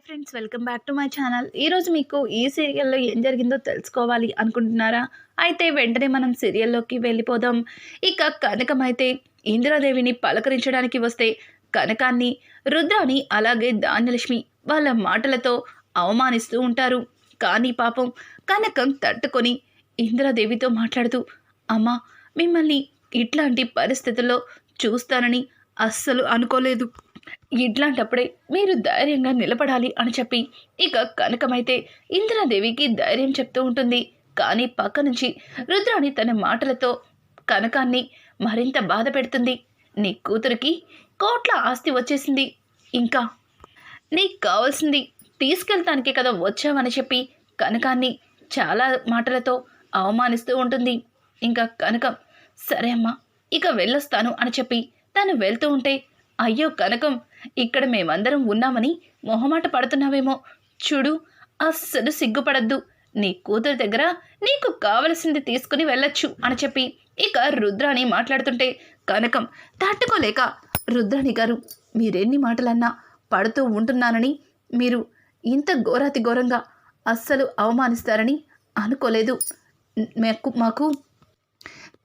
Hi friends welcome back to my channel. ఈరోజు మీకు ఈ సీరియల్లో ఏం జరిగిందో తెలుసుకోవాలి అనుకుంటున్నారా? అయితే వెంటనే మనం సీరియల్లోకి వెళ్ళిపోదాం. ఇక కనకం అయితే ఇందిరాదేవిని పలకరించడానికి వస్తే కనకాన్ని రుద్రాని అలాగే ధాన్యలక్ష్మి వాళ్ళ మాటలతో అవమానిస్తూ ఉంటారు. కానీ పాపం కనకం తట్టుకొని ఇందిరాదేవితో మాట్లాడుతూ అమ్మా మిమ్మల్ని ఇట్లాంటి పరిస్థితుల్లో చూస్తానని అస్సలు అనుకోలేదు. ఇట్లాంటప్పుడే మీరు ధైర్యంగా నిలబడాలి అని చెప్పి ఇక కనకమైతే ఇందిరాదేవికి ధైర్యం చెప్తూ ఉంటుంది. కానీ పక్క నుంచి రుద్రాణి తన మాటలతో కనకాన్ని మరింత బాధ పెడుతుంది. నీ కూతురికి కోట్ల ఆస్తి వచ్చేసింది. ఇంకా నీకు కావాల్సింది తీసుకెళ్తానికే కదా వచ్చావని చెప్పి కనకాన్ని చాలా మాటలతో అవమానిస్తూ ఉంటుంది. ఇంకా కనకం సరే అమ్మా ఇక వెళ్ళొస్తాను అని చెప్పి తను వెళ్తూ ఉంటే అయ్యో కనకం ఇక్కడ మేమందరం ఉన్నామని మొహమాట పడుతున్నావేమో. చూడు అస్సలు సిగ్గుపడద్దు. నీ కూతురు దగ్గర నీకు కావలసింది తీసుకుని వెళ్ళొచ్చు అని చెప్పి ఇక రుద్రాణి మాట్లాడుతుంటే కనకం తట్టుకోలేక రుద్రాణి గారు మీరెన్ని మాటలన్నా పడుతూ ఉంటున్నానని మీరు ఇంత ఘోరాతి ఘోరంగా అస్సలు అవమానిస్తారని అనుకోలేదు. మాకు మాకు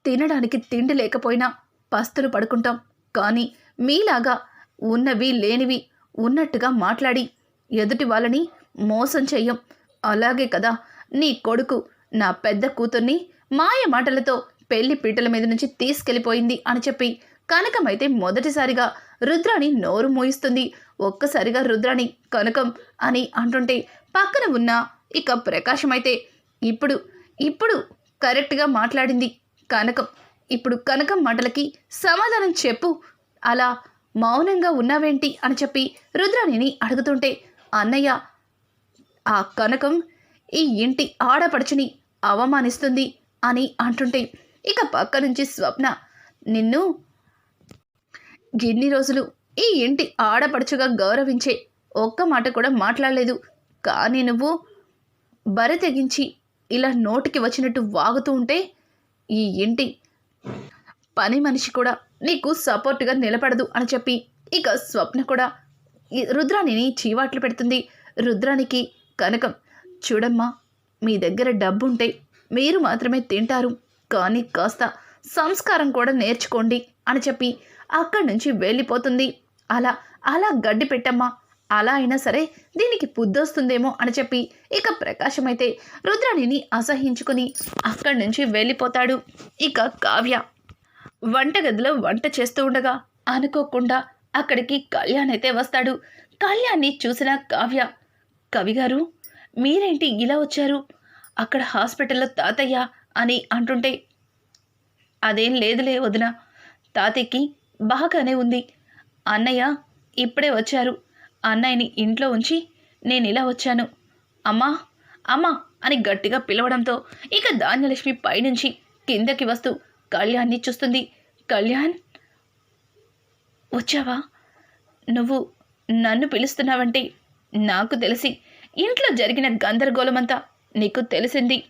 తినడానికి తిండి లేకపోయినా పస్తులు పడుకుంటాం. కానీ మీలాగా ఉన్నవి లేనివి ఉన్నట్టుగా మాట్లాడి ఎదుటి వాళ్ళని మోసం చెయ్యం. అలాగే కదా నీ కొడుకు నా పెద్ద కూతుర్ని మాయ మాటలతో పెళ్ళి పీటల మీద నుంచి తీసుకెళ్ళిపోయింది అని చెప్పి కనకమైతే మొదటిసారిగా రుద్రాణి నోరు మోయిస్తుంది. ఒక్కసారిగా రుద్రాణి కనకం అని అంటుంటే పక్కన ఉన్న ఇక ప్రకాశం అయితే ఇప్పుడు ఇప్పుడు కరెక్ట్గా మాట్లాడింది కనకం. ఇప్పుడు కనకం మాటలకి సమాధానం చెప్పు అలా మౌనంగా ఉన్నావేంటి? అని చెప్పి రుద్రాణిని అడుగుతుంటే అన్నయ్య ఆ కనకం ఈ ఇంటి ఆడపడుచుని అవమానిస్తుంది అని అంటుంటే ఇక పక్క నుంచి స్వప్న నిన్ను ఎన్ని రోజులు ఈ ఇంటి ఆడపడుచుగా గౌరవించే ఒక్క మాట కూడా మాట్లాడలేదు. కానీ నువ్వు బరి తెగించి ఇలా నోటికి వచ్చినట్టు వాగుతూ ఉంటే ఈ ఇంటి పని మనిషి కూడా నీకు సపోర్ట్గా నిలబడదు అని చెప్పి ఇక స్వప్న కూడా రుద్రాణిని చీవాట్లు పెడుతుంది. రుద్రానికి కనకం చూడమ్మా మీ దగ్గర డబ్బుంటే మీరు మాత్రమే తింటారు. కానీ కాస్త సంస్కారం కూడా నేర్చుకోండి అని చెప్పి అక్కడి నుంచి వెళ్ళిపోతుంది. అలా అలా గడ్డి పెట్టమ్మా. అలా అయినా సరే దీనికి బుద్ధొస్తుందేమో అని చెప్పి ఇక ప్రకాశం అయితే రుద్రాణిని అసహించుకుని అక్కడి నుంచి వెళ్ళిపోతాడు. ఇక కావ్య వంటగదిలో వంట చేస్తూ ఉండగా అనుకోకుండా అక్కడికి కళ్యాణ్ అయితే వస్తాడు. కళ్యాణ్ని చూసిన కావ్య కవిగారు మీరేంటి ఇలా వచ్చారు? అక్కడ హాస్పిటల్లో తాతయ్య అని అంటుంటే అదేం లేదులే వదిన తాతయ్యకి బాగానే ఉంది. అన్నయ్య ఇప్పుడే వచ్చారు. అన్నయ్యని ఇంట్లో ఉంచి నేను ఇలా వచ్చాను. అమ్మా అమ్మా అని గట్టిగా పిలవడంతో ఇక ధాన్యలక్ష్మి పైనుంచి కిందకి వస్తూ కళ్యాణ్ని చూస్తుంది. కళ్యాణ్ వచ్చావా? నువ్వు నన్ను పిలుస్తున్నావంటే నాకు తెలిసి ఇంట్లో జరిగిన గందరగోళమంతా నీకు తెలిసింది.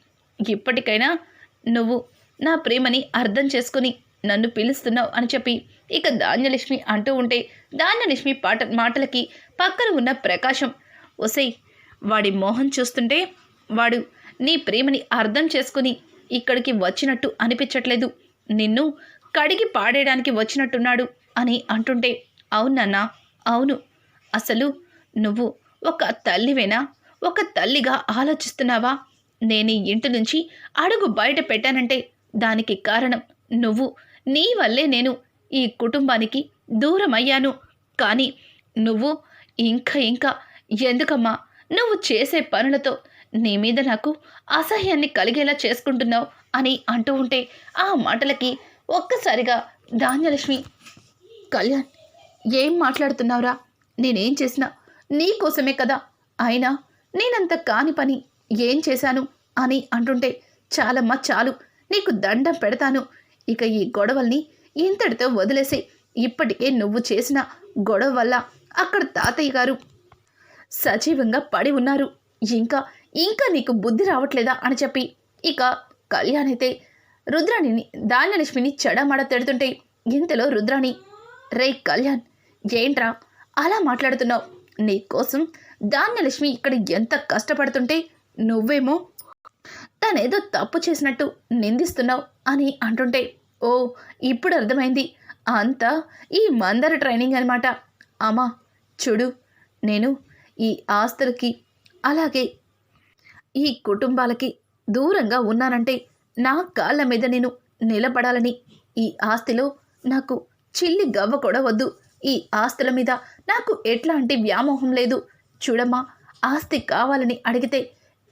ఇప్పటికైనా నువ్వు నా ప్రేమని అర్థం చేసుకుని నన్ను పిలుస్తున్నావు అని చెప్పి ఇక ధాన్యలక్ష్మి అంటూ ఉంటే ధాన్యలక్ష్మి పాట మాటలకి పక్కన ఉన్న ప్రకాశం ఒసై వాడి మోహన్ చూస్తుంటే వాడు నీ ప్రేమని అర్థం చేసుకుని ఇక్కడికి వచ్చినట్టు అనిపించట్లేదు. నిన్ను కడిగి పాడేయడానికి వచ్చినట్టున్నాడు అని అంటుంటే అవునన్నా అవును. అసలు నువ్వు ఒక తల్లివేనా? ఒక తల్లిగా ఆలోచిస్తున్నావా? నేను ఇంటి నుంచి అడుగు బయట పెట్టానంటే దానికి కారణం నువ్వు. నీ వల్లే నేను ఈ కుటుంబానికి దూరం అయ్యాను. కానీ నువ్వు ఇంకా ఇంకా ఎందుకమ్మా? నువ్వు చేసే పనులతో నీ మీద నాకు అసహ్యాన్ని కలిగేలా చేసుకుంటున్నావు. అని అంటూ ఉంటే ఆ మాటలకి ఒక్కసారిగా ధాన్యలక్ష్మి కళ్యాణ్ ఏం మాట్లాడుతున్నావురా? నేనేం చేసినా నీకోసమే కదా. అయినా నేనంత కాని పని ఏం చేశాను? అని అంటుంటే చాలమ్మా చాలు. నీకు దండం పెడతాను. ఇక ఈ గొడవల్ని ఇంతటితో వదిలేసి ఇప్పటికే నువ్వు చేసిన గొడవ వల్ల అక్కడ తాతయ్య గారు సజీవంగా పడి ఉన్నారు. ఇంకా ఇంకా నీకు బుద్ధి రావట్లేదా? అని చెప్పి ఇక కళ్యాణ్ అయితే రుద్రాణిని ధాన్యలక్ష్మిని చెడమడ తిడుతుంటే ఇంతలో రుద్రాణి రే కళ్యాణ్ ఏంట్రా అలా మాట్లాడుతున్నావు? నీ కోసం ధాన్యలక్ష్మి ఇక్కడ ఎంత కష్టపడుతుంటే నువ్వేమో తనేదో తప్పు చేసినట్టు నిందిస్తున్నావు అని అంటుంటే ఓ ఇప్పుడు అర్థమైంది. అంతా ఈ మందర ట్రైనింగ్ అనమాట అమ్మా చూడు నేను ఈ ఆస్తులకి అలాగే ఈ కుటుంబాలకి దూరంగా ఉన్నానంటే నా కాళ్ళ మీద నేను నిలబడాలని ఈ ఆస్తిలో నాకు చిల్లి గవ్వ కూడా వద్దు. ఈ ఆస్తుల మీద నాకు ఎట్లాంటి వ్యామోహం లేదు. చూడమ్మా ఆస్తి కావాలని అడిగితే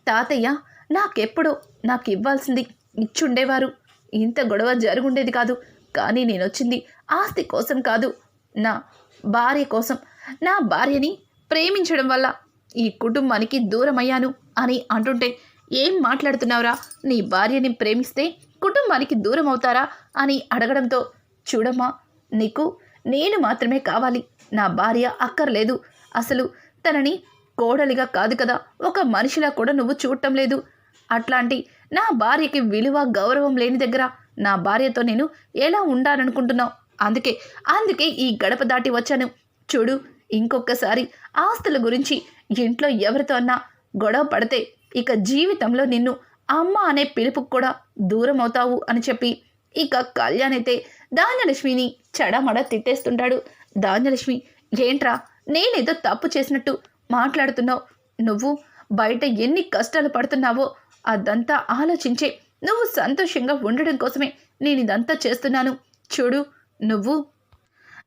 తాతయ్య నాకెప్పుడో నాకు ఇవ్వాల్సింది ఇచ్చుండేవారు. ఇంత గొడవ జరుగుండేది కాదు కానీ నేను వచ్చింది ఆస్తి కోసం కాదు. నా భార్య కోసం. నా భార్యని ప్రేమించడం వల్ల ఈ కుటుంబానికి దూరమయ్యాను అని అంటుంటే ఏం మాట్లాడుతున్నావురా? నీ భార్యని ప్రేమిస్తే కుటుంబానికి దూరం అవుతారా? అని అడగడంతో చూడమ్మా నీకు నేను మాత్రమే కావాలి. నా భార్య అక్కర్లేదు. అసలు తనని కోడలిగా కాదు కదా. ఒక మనిషిలా కూడా నువ్వు చూడటం లేదు. అట్లాంటి నా భార్యకి విలువ గౌరవం లేని దగ్గర నా భార్యతో నేను ఎలా ఉండాలనుకుంటున్నావు? అందుకే అందుకే ఈ గడప దాటి వచ్చాను. చూడు ఇంకొకసారి ఆస్తుల గురించి ఇంట్లో ఎవరితో అన్నా గొడవ పడితే ఇక జీవితంలో నిన్ను అమ్మ అనే పిలుపుకు కూడా దూరం అవుతావు అని చెప్పి ఇక కళ్యాణ్ అయితే ధాన్యలక్ష్మిని చెడమడ తిట్టేస్తుంటాడు. ధాన్యలక్ష్మి ఏంట్రా నేనేదో తప్పు చేసినట్టు మాట్లాడుతున్నావు. నువ్వు బయట ఎన్ని కష్టాలు పడుతున్నావో అదంతా ఆలోచించే నువ్వు సంతోషంగా ఉండడం కోసమే నేను ఇదంతా చేస్తున్నాను. చూడు నువ్వు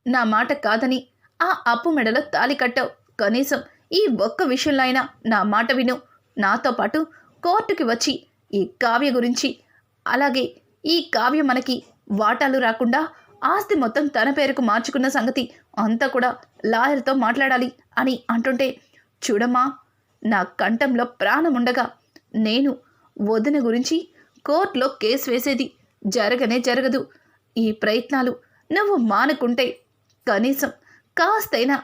నా మాట కాదని ఆ అప్పు మెడలో తాలి కట్టావు. కనీసం ఈ ఒక్క విషయంలో అయినా నా మాట విను. నాతో పాటు కోర్టుకి వచ్చి ఈ కావ్య గురించి అలాగే ఈ కావ్య మనకి వాటాలు రాకుండా ఆస్తి మొత్తం తన పేరుకు మార్చుకున్న సంగతి అంతా కూడా లాయర్తో మాట్లాడాలి అని అంటుంటే చూడమ్మా నా కంఠంలో ప్రాణం ఉండగా నేను వదిన గురించి కోర్టులో కేసు వేసేది జరగనే జరగదు. ఈ ప్రయత్నాలు నువ్వు మానుకుంటే కనీసం కాస్తైనా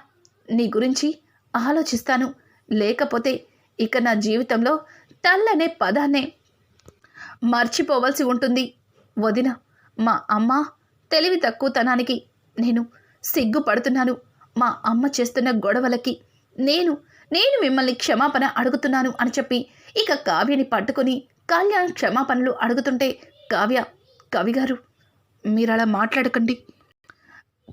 నీ గురించి ఆలోచిస్తాను. లేకపోతే ఇక నా జీవితంలో తల్లనే పదాన్నే మర్చిపోవలసి ఉంటుంది. వదిన మా అమ్మ తెలివి తక్కువతనానికి నేను సిగ్గుపడుతున్నాను. మా అమ్మ చేస్తున్న గొడవలకి నేను నేను మిమ్మల్ని క్షమాపణ అడుగుతున్నాను అని చెప్పి ఇక కావ్యని పట్టుకొని కళ్యాణ్ క్షమాపణలు అడుగుతుంటే కావ్య కవి గారు మీరు అలా మాట్లాడకండి.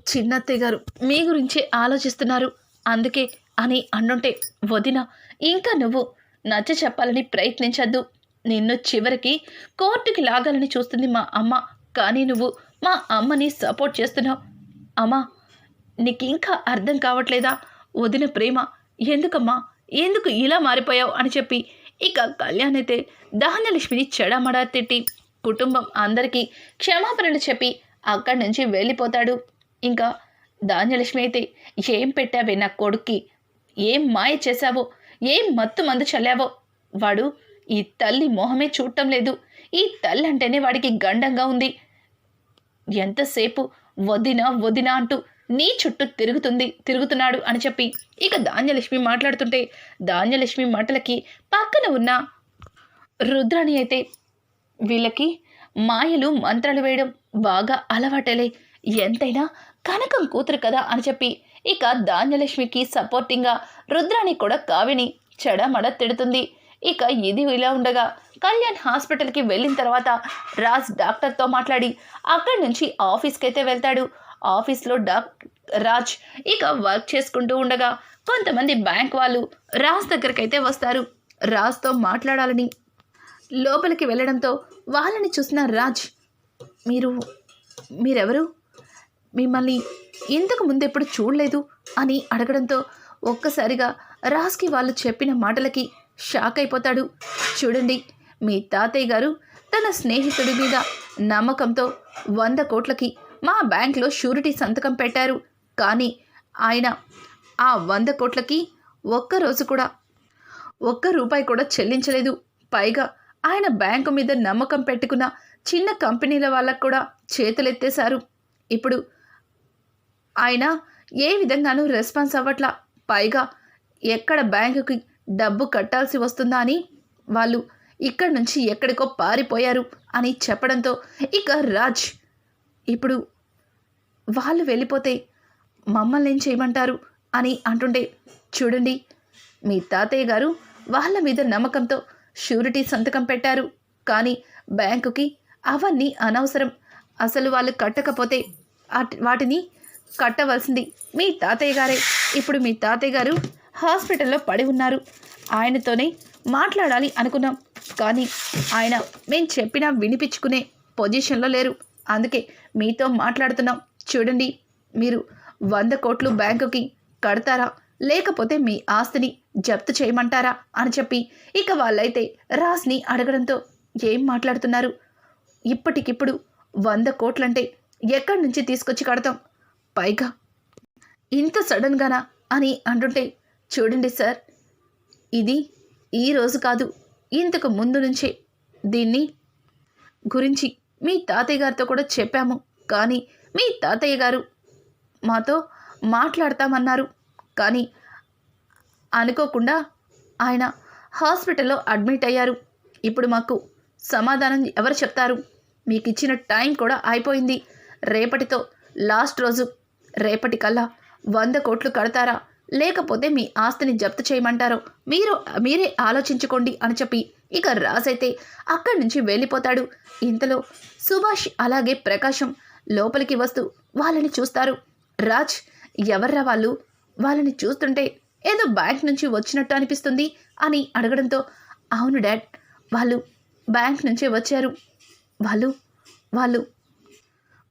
చిన్నత్తయ్య గారు మీ గురించే ఆలోచిస్తున్నారు. అందుకే అని అన్నుంటే వదిన ఇంకా నువ్వు నచ్చ చెప్పాలని ప్రయత్నించద్దు. నిన్ను చివరికి కోర్టుకి లాగాలని చూస్తుంది మా అమ్మ. కానీ నువ్వు మా అమ్మని సపోర్ట్ చేస్తున్నావు. అమ్మా నీకు ఇంకా అర్థం కావట్లేదా? వదిన ప్రేమ ఎందుకమ్మా? ఎందుకు ఇలా మారిపోయావు? అని చెప్పి ఇక కళ్యాణ్ అయితే దహనలక్ష్మిని చెడమడా తిట్టి కుటుంబం అందరికీ క్షమాపణలు చెప్పి అక్కడి నుంచి వెళ్ళిపోతాడు. ఇంకా ధాన్యలక్ష్మి అయితే ఏం పెట్టావే నా కొడుక్కి? ఏం మాయ చేశావో? ఏం మత్తు మందు చల్లావో? వాడు ఈ తల్లి మొహమే చూడటం లేదు. ఈ తల్లి అంటేనే వాడికి గండంగా ఉంది. ఎంతసేపు వదినా వదినా అంటూ నీ చుట్టూ తిరుగుతుంది తిరుగుతున్నాడు అని చెప్పి ఇక ధాన్యలక్ష్మి మాట్లాడుతుంటే ధాన్యలక్ష్మి మాటలకి పక్కన ఉన్న రుద్రాణి అయితే వీళ్ళకి మాయలు మంత్రాలు వేయడం బాగా అలవాటలే. ఎంతైనా కనకం కూతురు కదా అని చెప్పి. ఇక ధాన్యలక్ష్మికి సపోర్టింగ్గా రుద్రాణి కూడా కావిని చెడమడ తిడుతుంది. ఇక ఇది ఇలా ఉండగా కళ్యాణ్ హాస్పిటల్కి వెళ్ళిన తర్వాత రాజ్ డాక్టర్తో మాట్లాడి అక్కడి నుంచి ఆఫీస్కి అయితే వెళ్తాడు. ఆఫీస్లో డాక్ రాజ్ ఇక వర్క్ చేసుకుంటూ ఉండగా కొంతమంది బ్యాంక్ వాళ్ళు రాజ్ దగ్గరికి అయితే వస్తారు. రాజ్తో మాట్లాడాలని లోపలికి వెళ్ళడంతో వాళ్ళని చూసిన రాజ్ మీరు మీరెవరు? మిమ్మల్ని ఇంతకు ముందు ఎప్పుడు చూడలేదు అని అడగడంతో ఒక్కసారిగా రాస్కి వాళ్ళు చెప్పిన మాటలకి షాక్ అయిపోతాడు. చూడండి మీ తాతయ్య గారు తన స్నేహితుడి మీద నమ్మకంతో వంద కోట్లకి మా బ్యాంక్లో షూరిటీ సంతకం పెట్టారు. కానీ ఆయన ఆ వంద కోట్లకి ఒక్కరోజు కూడా ఒక్క రూపాయి కూడా చెల్లించలేదు. పైగా ఆయన బ్యాంకు మీద నమ్మకం పెట్టుకున్న చిన్న కంపెనీల వాళ్ళకు కూడా చేతులెత్తేశారు. ఇప్పుడు ఆయన ఏ విధంగానూ రెస్పాన్స్ అవ్వట్లా. పైగా ఎక్కడ బ్యాంకుకి డబ్బు కట్టాల్సి వస్తుందా అని వాళ్ళు ఇక్కడి నుంచి ఎక్కడికో పారిపోయారు అని చెప్పడంతో ఇక రాజ్ ఇప్పుడు వాళ్ళు వెళ్ళిపోతే మమ్మల్ని ఏం చేయమంటారు అని అంటుండే చూడండి మీ తాతయ్య గారు వాళ్ళ మీద నమ్మకంతో షూరిటీ సంతకం పెట్టారు. కానీ బ్యాంకుకి అవన్నీ అనవసరం. అసలు వాళ్ళు కట్టకపోతే వాటిని కట్టవలసింది. మీ తాతయ్య గారే. ఇప్పుడు మీ తాతయ్య గారు హాస్పిటల్లో పడి ఉన్నారు. ఆయనతోనే మాట్లాడాలి అనుకున్నాం. కానీ ఆయన మేము చెప్పినా వినిపించుకునే పొజిషన్లో లేరు. అందుకే మీతో మాట్లాడుతున్నాం. చూడండి మీరు వంద కోట్లు బ్యాంకుకి కడతారా? లేకపోతే మీ ఆస్తిని జప్తు చేయమంటారా? అని చెప్పి ఇక వాళ్ళైతే రాజ్ని అడగడంతో ఏం మాట్లాడుతున్నారు? ఇప్పటికిప్పుడు వంద కోట్లంటే ఎక్కడి నుంచి తీసుకొచ్చి కడతాం? పైగా. ఇంత సడన్గానా అని అంటుంటే చూడండి సార్ ఇది ఈ రోజు కాదు ఇంతకు ముందు నుంచే దీన్ని గురించి మీ తాతయ్య గారితో కూడా చెప్పాము. కానీ మీ తాతయ్య గారు మాతో మాట్లాడతామన్నారు. కానీ అనుకోకుండా ఆయన హాస్పిటల్లో అడ్మిట్ అయ్యారు. ఇప్పుడు మాకు సమాధానం ఎవరు చెప్తారు? మీకు ఇచ్చిన టైం కూడా అయిపోయింది. రేపటితో లాస్ట్ రోజు రేపటి కల్లా వంద కోట్లు కడతారా? లేకపోతే మీ ఆస్తిని జప్తు చేయమంటారో. మీరు మీరే ఆలోచించుకోండి అని చెప్పి ఇక రాజైతే అక్కడి నుంచి వెళ్ళిపోతాడు. ఇంతలో సుభాష్ అలాగే ప్రకాశం లోపలికి వస్తూ వాళ్ళని చూస్తారు. రాజ్ ఎవర్రా వాళ్ళు? వాళ్ళని చూస్తుంటే ఏదో బ్యాంక్ నుంచి వచ్చినట్టు అనిపిస్తుంది అని అడగడంతో అవును డాడ్ వాళ్ళు బ్యాంక్ నుంచే వచ్చారు. వాళ్ళు వాళ్ళు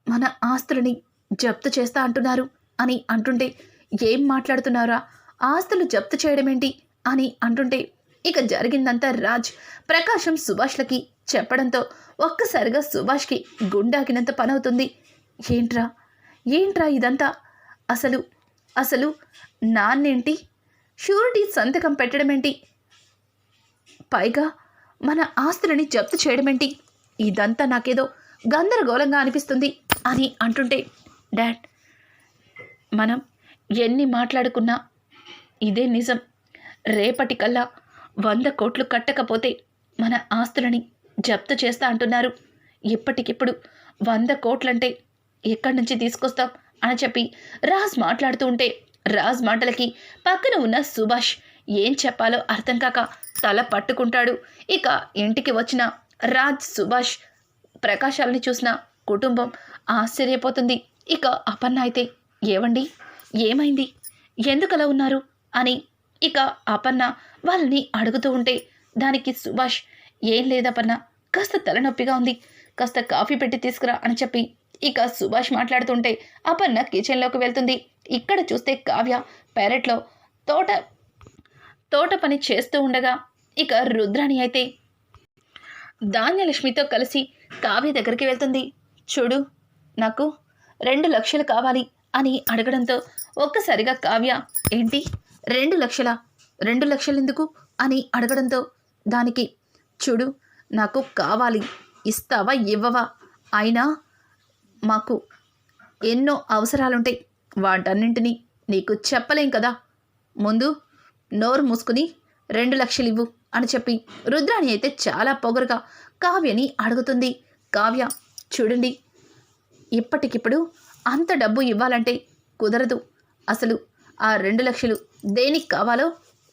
మన ఆస్తులని జప్తు చేస్తా అంటున్నారు అని అంటుంటే ఏం మాట్లాడుతున్నారా ఆస్తులు జప్తు చేయడం ఏంటి అని అంటుంటే ఇక జరిగిందంతా రాజ్ ప్రకాశం సుభాష్లకి చెప్పడంతో ఒక్కసారిగా సుభాష్కి గుండాకినంత పనవుతుంది. ఏంట్రా? ఏంట్రా ఇదంతా? అసలు అసలు నాన్నేంటి? షూరిటీ సంతకం పెట్టడమేంటి? పైగా మన ఆస్తులని జప్తు చేయడమేంటి? ఇదంతా నాకేదో గందరగోళంగా అనిపిస్తుంది అని అంటుంటే డాడ్ మనం ఎన్ని మాట్లాడుకున్నా ఇదే నిజం. రేపటికల్లా వంద కోట్లు కట్టకపోతే మన ఆస్తులని జప్తు చేస్తా అంటున్నారు. ఇప్పటికిప్పుడు వంద కోట్లంటే ఎక్కడి నుంచి తీసుకొస్తాం అని చెప్పి రాజ్ మాట్లాడుతూ ఉంటే రాజ్ మాటలకి పక్కన ఉన్న సుభాష్ ఏం చెప్పాలో అర్థం కాక తల పట్టుకుంటాడు. ఇక ఇంటికి వచ్చిన రాజ్ సుభాష్ ప్రకాశాలని చూసిన కుటుంబం ఆశ్చర్యపోతుంది. ఇక అపన్న అయితే ఏవండి? ఏమైంది? ఎందుకలా ఉన్నారు? అని ఇక అపన్న వాళ్ళని అడుగుతూ ఉంటే దానికి సుభాష్ ఏం లేదపన్న కాస్త తలనొప్పిగా ఉంది. కాస్త కాఫీ పెట్టి తీసుకురా అని చెప్పి ఇక సుభాష్ మాట్లాడుతుంటే అపన్న కిచెన్లోకి వెళ్తుంది. ఇక్కడ చూస్తే కావ్య పెరట్లో తోట తోట పని చేస్తూ ఉండగా ఇక రుద్రాణి అయితే ధాన్యలక్ష్మితో కలిసి కావ్య దగ్గరికి వెళ్తుంది. చూడు నాకు రెండు లక్షలు కావాలి అని అడగడంతో ఒక్కసారిగా కావ్య ఏంటి? రెండు లక్షల? రెండు లక్షలు ఎందుకు అని అడగడంతో దానికి చూడు నాకు కావాలి. ఇస్తావా ఇవ్వవా? అయినా మాకు ఎన్నో అవసరాలుంటాయి. వాటన్నింటినీ నీకు చెప్పలేం కదా. ముందు నోరు మూసుకుని రెండు లక్షలు ఇవ్వు అని చెప్పి రుద్రాణి అయితే చాలా పొగరుగా కావ్యని అడుగుతుంది. కావ్య చూడండి ఇప్పటికిప్పుడు అంత డబ్బు ఇవ్వాలంటే కుదరదు. అసలు ఆ రెండు లక్షలు దేనికి కావాలో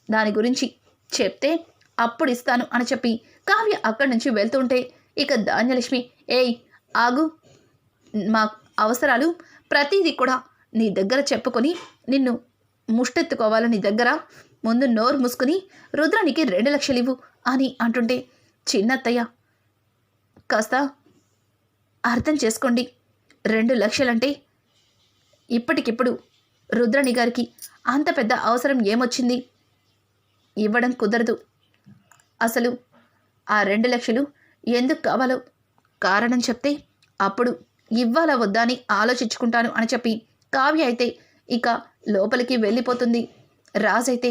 దాని గురించి చెప్తే అప్పుడు ఇస్తాను అని చెప్పి కావ్య అక్కడి నుంచి వెళ్తుంటే ఇక ధాన్యలక్ష్మి ఏయ్ ఆగు. మా అవసరాలు ప్రతిదీ కూడా నీ దగ్గర చెప్పుకొని నిన్ను ముష్టెత్తుకోవాలి నీ దగ్గర? ముందు నోరు మూసుకుని రుద్రానికి రెండు లక్షలు ఇవ్వు అని అంటుంటే చిన్నత్తయ్య కాస్త అర్థం చేసుకోండి. రెండు లక్షలంటే ఇప్పటికిప్పుడు రుద్రని గారికి అంత పెద్ద అవసరం ఏమొచ్చింది? ఇవ్వడం కుదరదు. అసలు ఆ రెండు లక్షలు ఎందుకు కావాలో కారణం చెప్తే అప్పుడు ఇవ్వాలా వద్దా అని ఆలోచించుకుంటాను అని చెప్పి కావ్య అయితే ఇక లోపలికి వెళ్ళిపోతుంది. రాజ్ అయితే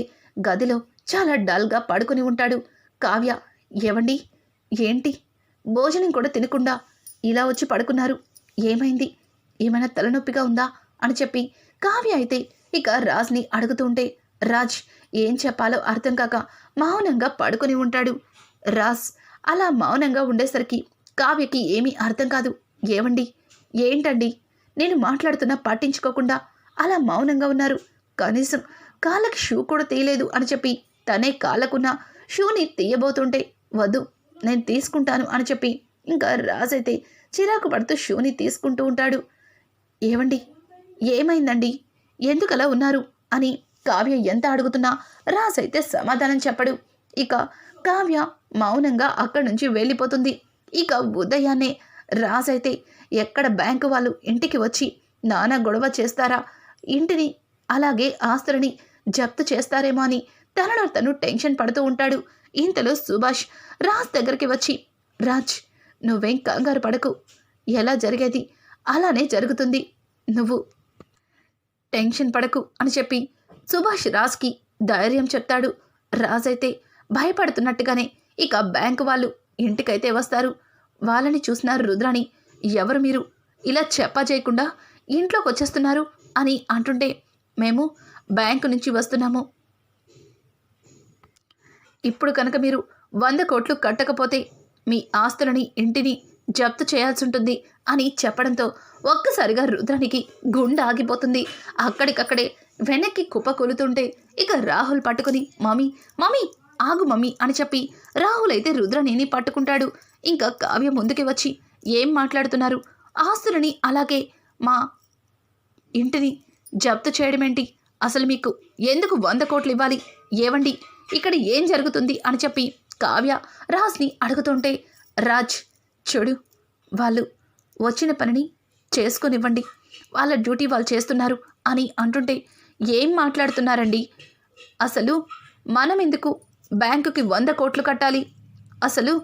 గదిలో చాలా డల్గా పడుకుని ఉంటాడు. కావ్య ఏవండి? ఏంటి? భోజనం కూడా తినకుండా ఇలా వచ్చి పడుకున్నారు. ఏమైంది? ఏమైనా తలనొప్పిగా ఉందా? అని చెప్పి కావ్య అయితే ఇక రాజ్ని అడుగుతుంటే రాజ్ ఏం చెప్పాలో అర్థం కాక మౌనంగా పడుకొని ఉంటాడు. రాజ్ అలా మౌనంగా ఉండేసరికి కావ్యకి ఏమీ అర్థం కాదు. ఏమండి ఏంటండి? నేను మాట్లాడుతున్నా పట్టించుకోకుండా అలా మౌనంగా ఉన్నారు. కనీసం కాళ్ళకి షూ కూడా తీయలేదు అని చెప్పి తనే కాళ్ళకున్న షూని తీయబోతుంటే వద్దు నేను తీసుకుంటాను అని చెప్పి ఇంకా రాజైతే చిరాకు పడుతూ షూని తీసుకుంటూ ఉంటాడు. ఏవండి? ఏమైందండి? ఎందుకలా ఉన్నారు? అని కావ్య ఎంత అడుగుతున్నా రాజైతే సమాధానం చెప్పడు. ఇక కావ్య మౌనంగా అక్కడి నుంచి వెళ్ళిపోతుంది. ఇక ఉదయాన్నే రాజైతే ఎక్కడ బ్యాంకు వాళ్ళు ఇంటికి వచ్చి నానా గొడవ చేస్తారా? ఇంటిని అలాగే ఆస్తులని జప్తు చేస్తారేమో అని తనలో తను టెన్షన్ పడుతూ ఉంటాడు. ఇంతలో సుభాష్ రాజ్ దగ్గరికి వచ్చి రాజ్ నువ్వేం కంగారు పడకు. ఎలా జరిగేది? అలానే జరుగుతుంది. నువ్వు టెన్షన్ పడకు అని చెప్పి సుభాష్ రాజ్కి ధైర్యం చెప్తాడు. రాజ్ అయితే భయపడుతున్నట్టుగానే ఇక బ్యాంకు వాళ్ళు ఇంటికైతే వస్తారు. వాళ్ళని చూసినారు రుద్రాణి ఎవరు మీరు? ఇలా చెప్పజేయకుండా ఇంట్లోకి వచ్చేస్తున్నారు అని అంటుంటే మేము బ్యాంకు నుంచి వస్తున్నాము. ఇప్పుడు కనుక మీరు వంద కోట్లు కట్టకపోతే మీ ఆస్తులని ఇంటిని జప్తు చేయాల్సి ఉంటుంది అని చెప్పడంతో ఒక్కసారిగా రుద్రానికి గుండె ఆగిపోతుంది. అక్కడికక్కడే వెనక్కి కుప్ప కొలుతుంటే ఇక రాహుల్ పట్టుకుని మమ్మీ మమ్మీ ఆగు మమ్మీ అని చెప్పి రాహుల్ అయితే రుద్రనేని పట్టుకుంటాడు. ఇంకా కావ్య ముందుకి వచ్చి ఏం మాట్లాడుతున్నారు? ఆస్తులని అలాగే మా ఇంటిని జప్తు చేయడమేంటి? అసలు మీకు ఎందుకు వంద కోట్లు ఇవ్వాలి? ఏవండి? ఇక్కడ ఏం జరుగుతుంది? అని చెప్పి కావ్య రాజ్ని అడుగుతుంటే రాజ్ చూడు వాళ్ళు వచ్చిన పనిని చేసుకొనివ్వండి. వాళ్ళ డ్యూటీ వాళ్ళు చేస్తున్నారు అని అంటుంటే ఏం మాట్లాడుతున్నారండి? అసలు మనం ఎందుకు బ్యాంకుకి వంద కోట్లు కట్టాలి? అసలు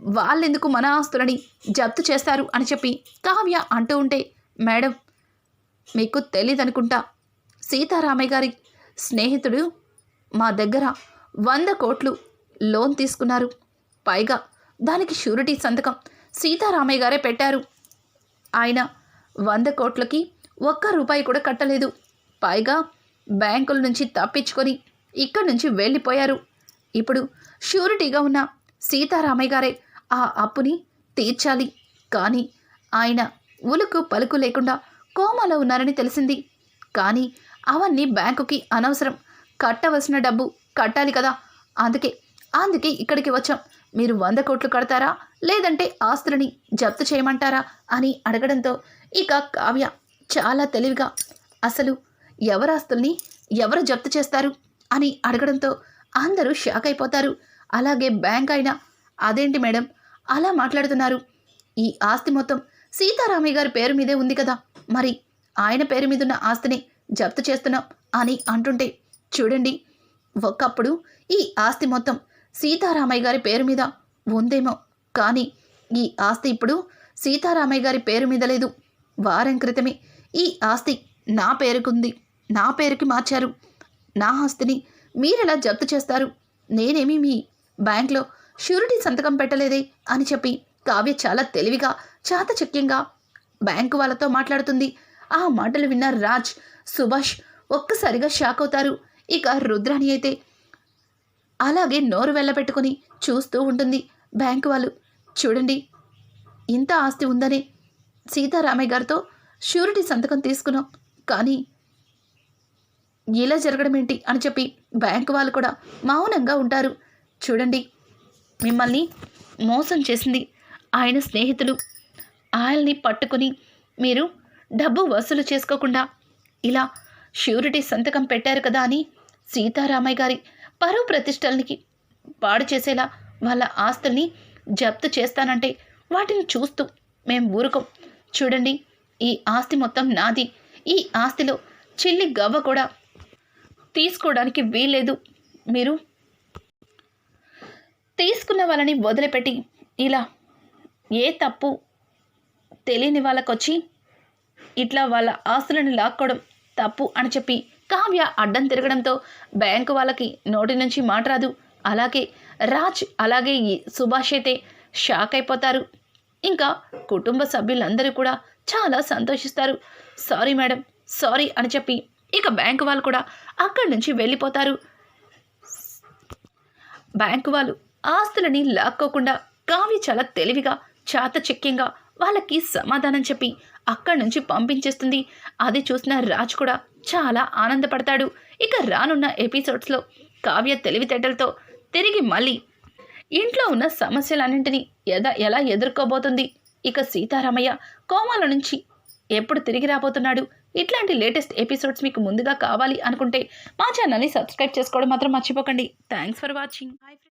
వాళ్ళెందుకు మన ఆస్తులని జప్తు చేస్తారు అని చెప్పి కావ్య అంటూ ఉంటే మేడం మీకు తెలీదనుకుంటా. సీతారామయ్య గారి స్నేహితుడు మా దగ్గర వంద కోట్లు లోన్ తీసుకున్నారు. పైగా దానికి షూరిటీ సంతకం సీతారామయ్య గారే పెట్టారు. ఆయన వంద కోట్లకి ఒక్క రూపాయి కూడా కట్టలేదు. పైగా బ్యాంకుల నుంచి తప్పించుకొని ఇక్కడి నుంచి వెళ్ళిపోయారు. ఇప్పుడు షూరిటీగా ఉన్న సీతారామయ్య గారే ఆ అప్పుని తీర్చాలి. కానీ ఆయన ఉలుకు పలుకు లేకుండా కోమాలో ఉన్నారని తెలిసింది. కానీ అవన్నీ బ్యాంకుకి అనవసరం. కట్టవలసిన డబ్బు కట్టాలి కదా. అందుకే అందుకే ఇక్కడికి వచ్చాం. మీరు వంద కోట్లు కడతారా? లేదంటే ఆస్తులని జప్తు చేయమంటారా? అని అడగడంతో ఇక కావ్య చాలా తెలివిగా అసలు ఎవరాస్తుల్ని ఎవరు జప్తు చేస్తారు? అని అడగడంతో అందరూ షాక్ అయిపోతారు. అలాగే బ్యాంక్ అయినా అదేంటి మేడం? అలా మాట్లాడుతున్నారు. ఈ ఆస్తి మొత్తం సీతారామయ్య గారి పేరు మీదే ఉంది కదా. మరి ఆయన పేరు మీదున్న ఆస్తిని జప్తు చేస్తున్నాం అని అంటుంటే చూడండి ఒకప్పుడు ఈ ఆస్తి మొత్తం సీతారామయ్య గారి పేరు మీద ఉందేమో. కానీ ఈ ఆస్తి ఇప్పుడు సీతారామయ్య గారి పేరు మీద లేదు. వారం క్రితమే ఈ ఆస్తి నా పేరుకుంది. నా పేరుకి మార్చారు. నా ఆస్తిని మీరెలా జప్తు చేస్తారు? నేనేమి మీ బ్యాంక్లో షూరిటీ సంతకం పెట్టలేదే అని చెప్పి కావ్య చాలా తెలివిగా చాతచక్యంగా బ్యాంకు వాళ్ళతో మాట్లాడుతుంది. ఆ మాటలు విన్న రాజ్ సుభాష్ ఒక్కసారిగా షాక్ అవుతారు. ఇక రుద్రాణి అయితే అలాగే నోరు వెళ్ళబెట్టుకుని చూస్తూ ఉంటుంది బ్యాంకు వాళ్ళు. చూడండి ఇంత ఆస్తి ఉందని సీతారామయ్య గారితో షూరిటీ సంతకం తీసుకున్నాం. కానీ ఇలా జరగడం ఏంటి అని చెప్పి బ్యాంకు వాళ్ళు కూడా మౌనంగా ఉంటారు. చూడండి మిమ్మల్ని మోసం చేసింది ఆయన స్నేహితులు. ఆయన్ని పట్టుకుని మీరు డబ్బు వసూలు చేసుకోకుండా ఇలా షూరిటీ సంతకం పెట్టారు కదా అని సీతారామయ్య గారి పరువు ప్రతిష్టలకి పాడు చేసేలా వాళ్ళ ఆస్తుల్ని జప్తు చేస్తానంటే వాటిని చూస్తూ మేము ఊరుకోం. చూడండి ఈ ఆస్తి మొత్తం నాది. ఈ ఆస్తిలో చిల్లి గవ్వ కూడా తీసుకోవడానికి వీల్లేదు. మీరు తీసుకున్న వాళ్ళని వదిలిపెట్టి ఇలా ఏ తప్పు తెలియని వాళ్ళకొచ్చి ఇట్లా వాళ్ళ ఆస్తులను లాక్కోవడం తప్పు అని చెప్పి కావ్య అడ్డం తిరగడంతో బ్యాంకు వాళ్ళకి నోటి నుంచి మాట రాదు. అలాగే రాజ్ అలాగే ఈ సుభాష్ అయితే షాక్ అయిపోతారు. ఇంకా కుటుంబ సభ్యులందరూ కూడా చాలా సంతోషిస్తారు. సారీ మేడం సారీ అని చెప్పి ఇక బ్యాంకు వాళ్ళు కూడా అక్కడి నుంచి వెళ్ళిపోతారు. బ్యాంకు వాళ్ళు ఆస్తులని లాక్కోకుండా కావ్య చాలా తెలివిగా చాతచక్యంగా వాళ్ళకి సమాధానం చెప్పి అక్కడి నుంచి పంపించేస్తుంది. అది చూసిన రాజ్ కూడా చాలా ఆనందపడతాడు. ఇక రానున్న ఎపిసోడ్స్లో కావ్య తెలివితేటలతో తిరిగి మళ్ళీ ఇంట్లో ఉన్న సమస్యలన్నింటినీ ఎద ఎలా ఎదుర్కోబోతుంది? ఇక సీతారామయ్య కోమాల నుంచి ఎప్పుడు తిరిగి రాబోతున్నాడు? ఇట్లాంటి లేటెస్ట్ ఎపిసోడ్స్ మీకు ముందుగా కావాలి అనుకుంటే మా ఛానల్ని సబ్స్క్రైబ్ చేసుకోవడం మాత్రం మర్చిపోకండి. Thanks for watching.